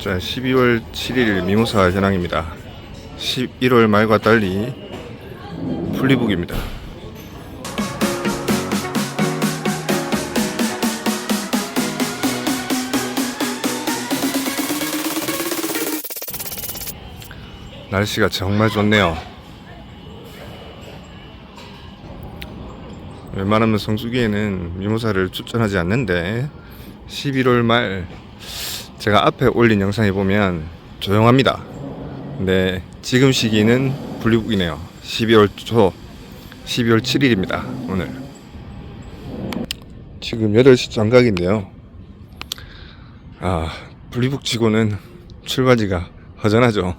자, 12월 7일 미모사 현황입니다. 11월 말과 달리 풀리북입니다. 날씨가 정말 좋네요. 웬만하면 성수기에는 미모사를 추천하지 않는데 11월 말 제가 앞에 올린 영상에 보면 조용합니다. 근데 지금 시기는 분리북이네요. 12월 초 12월 7일입니다. 오늘 지금 8시 정각인데요. 아 분리북 치고는 출발지가 허전하죠.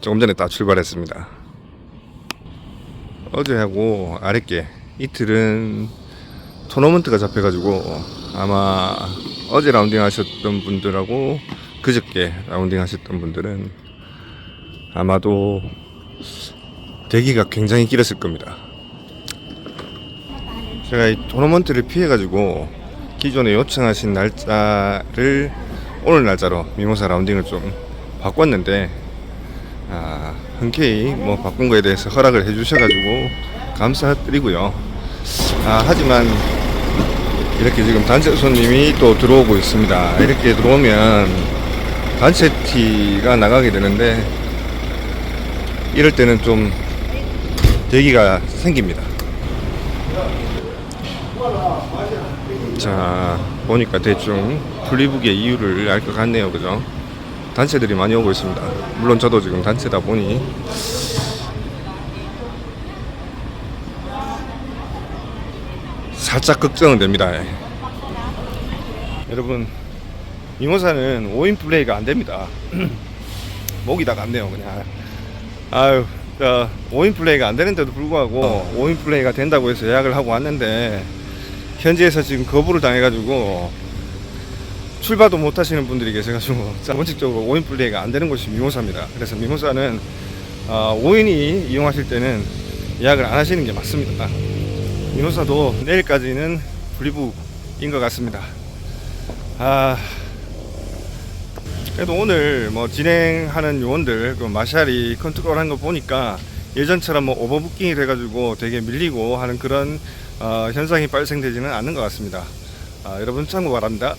조금 전에 딱 출발했습니다. 어제하고 아랫게 이틀은 토너먼트가 잡혀가지고 아마 어제 라운딩 하셨던 분들하고 그저께 라운딩 하셨던 분들은 아마도 대기가 굉장히 길었을 겁니다. 제가 이 토너먼트를 피해가지고 기존에 요청하신 날짜를 오늘 날짜로 미모사 라운딩을 좀 바꿨는데 아, 흔쾌히 뭐 바꾼 거에 대해서 허락을 해주셔가지고 감사드리고요. 아, 하지만 이렇게 지금 단체 손님이 또 들어오고 있습니다. 이렇게 들어오면 단체 티가 나가게 되는데 이럴 때는 좀 대기가 생깁니다. 자, 보니까 대충 분리북의 이유를 알 것 같네요. 그죠? 단체들이 많이 오고 있습니다. 물론 저도 지금 단체다 보니 살짝 걱정은 됩니다. 예. 여러분 이모사는 5인 플레이가 안 됩니다. 목이 다 갔네요, 그냥. 아유, 자, 5인 플레이가 안 되는데도 불구하고 5인 플레이가 된다고 해서 예약을 하고 왔는데 현지에서 지금 거부를 당해가지고 출발도 못 하시는 분들이 계셔가지고 자, 원칙적으로 5인 플레이가 안 되는 곳이 미모사입니다. 그래서 미모사는 어, 5인이 이용하실 때는 예약을 안 하시는 게 맞습니다. 미모사도 내일까지는 분리북인 것 같습니다. 아, 그래도 오늘 뭐 진행하는 요원들, 그 마샬이 컨트롤한 거 보니까 예전처럼 뭐 오버부킹이 돼가지고 되게 밀리고 하는 그런 어, 현상이 발생되지는 않는 것 같습니다. 아, 여러분 참고 바랍니다.